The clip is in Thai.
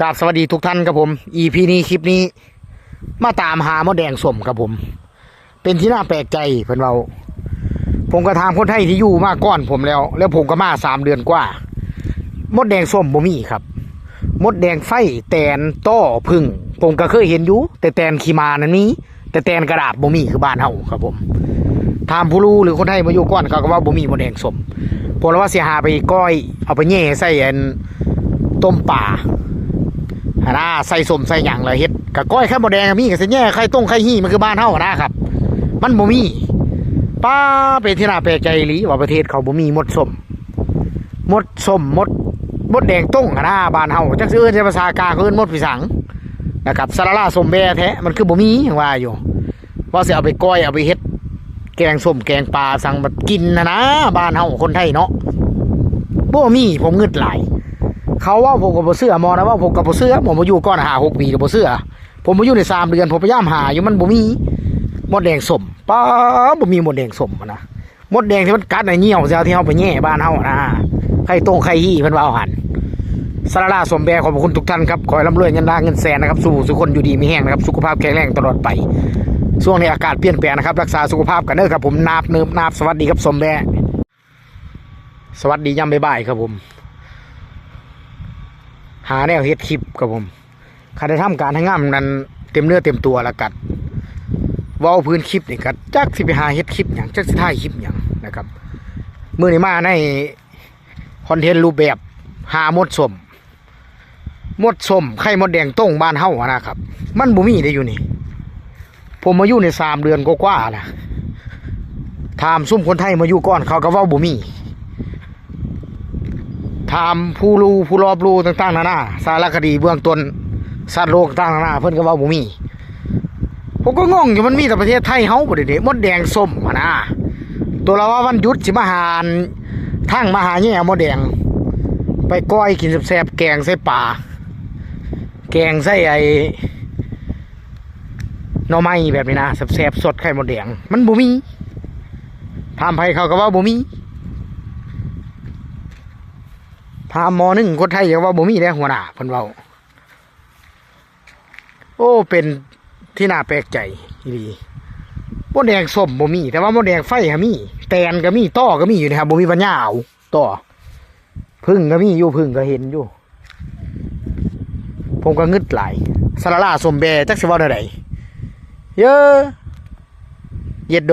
กราบสวัสดีทุกท่านครับผม EP นี้คลิปนี้ มาตามหามดแดงสมครับผม เป็นที่น่าแปลกใจเพิ่อนเราผมก็ถามคนไทยที่อยู่มาก่อนผมแล้ว แล้วผมก็มาสามเดือนกว่า มดแดงส้มบ่มีครับ มดแดงไฟแตนต้อพึ่งผมก็เคยเห็นอยู่แต่แตนขีมานั้นนี้ แต่แตนกระดาษบ่มีคือบ้านเฮาครับผมถามผู้รู้หรือคนไทยมาอยู่ก่อนเขาก็ว่าบ่มีมดแดงส้มผมว่าเสียหาไปก้อยเอาไปแย่ใส่อันต้มป่า หนนะใส่สมใส่หยังเลยเฮ็ดกะก้อยไข่มดแดงมีกะสิแย่ไข่ต้งไข่หี่มันคือบ้านเฮานะครับ มันบ่มีป้าเป็นที่น่าแปลกใจอีหลีว่าประเทศเขาบ่มีมดสมมดสมมดมดแดงต้งนะบ้านเฮาจักสิเอิ้นใช้ภาษากลางเขาเอิ้นมดผีสังนะครับสาราลาสมแบแท้มันคือบ่มีอย่างว่าอยู่ ว่าสิเอาไปก้อยเอาไปเฮ็ด แกงส้มแกงปลาสั่งแบบกินนะนะบ้านเฮาคนไทยเนาะบ่มีผมงึดหลาย เขาว่าผมกับบเสื้อมอนะว่าผมกับบเสื้อผมมาอยู่ก้อนหาหกปีกับบเสื้อผมมาอยู่ในสามเดือนผมพยายามหาอยู่มันบ่มีมดแดงสมป้าบ่มีมดแดงสมนะมดแดงที่มันกัดในเหี่ยวเสียที่เฮาไปแย่บ้านเฮานะไข่ต้งไข่ฮี่เพิ่นว่าเอาหันสาราสมแบขอบคุณทุกท่านครับขอให้ร่ำรวยเงินล้านเงินแสนนะครับสู่สุขคนอยู่ดีมีแห้งนะครับ สุขภาพแข็งแรงตลอดไปช่วงนี้อากาศเปลี่ยนแปลงนะครับ รักษาสุขภาพกันเด้อครับผมนาบเนิบนาบสวัสดีครับสมแบสวัสดียามบ่ายครับผม หาแนวเฮ็ดคลิปครับผมข้าได้ทำการให้งามนั้นเต็มเนื้อเต็มตัวแล้วกัดว้าพื้นคลิปนี่กัดจักสิไปหาเฮ็ดคลิปหยังจักสิถ่ายคลิปหยังนะครับมื้อนี้มาในคอนเทนต์รูปแบบหามดสมมดสมไข่มดแดงต้งบ้านเฮานะครับ มันบ่มีได้อยู่นี่ ผมมาอยู่ในสามเดือนกว่าๆนะถามซุ่มคนไทยมาอยู่ก่อนเขาก็ว้าบ่มี ถามผู้รู้ผู้รอบรู้ต่างๆนานาสารคดีเบื้องต้นสัตว์โลกต่างๆนานาเพิ่นก็ว่าบ่มีผมก็งงอยู่มันมีแต่ประเทศไทยเฮาบ่ได้เด้มดแดงส้มอะนะตัวเราว่าวันหยุดสิมาหารทางมาหาแย่มดแดง ไปก้อยกินแซ่บๆแกงใส่ป่าแกงใส่ไอ้หน่อไม้แบบนี้นะแซ่บๆสดไข่มดแดง มันบ่มีถามไผเขาก็ว่าบ่มี ถามหมอหนึ่งคนไทยยังว่าบ่มีได้หัวหน้าเพิ่นเว้าโอ้เป็นที่น่าแปลกใจอีหลีมดแดงส้มบ่มี แต่ว่ามดแดงไฟหามี แตนก็มีต้อก็มีอยู่นะครับบ่มีปัญญาเอาต้อพึ่งก็มีอยู่พึ่งก็เห็นอยู่ ผมก็งึดหลายสาราลาสมแบจักสิว้าได้ใดเยอะเย็ดโด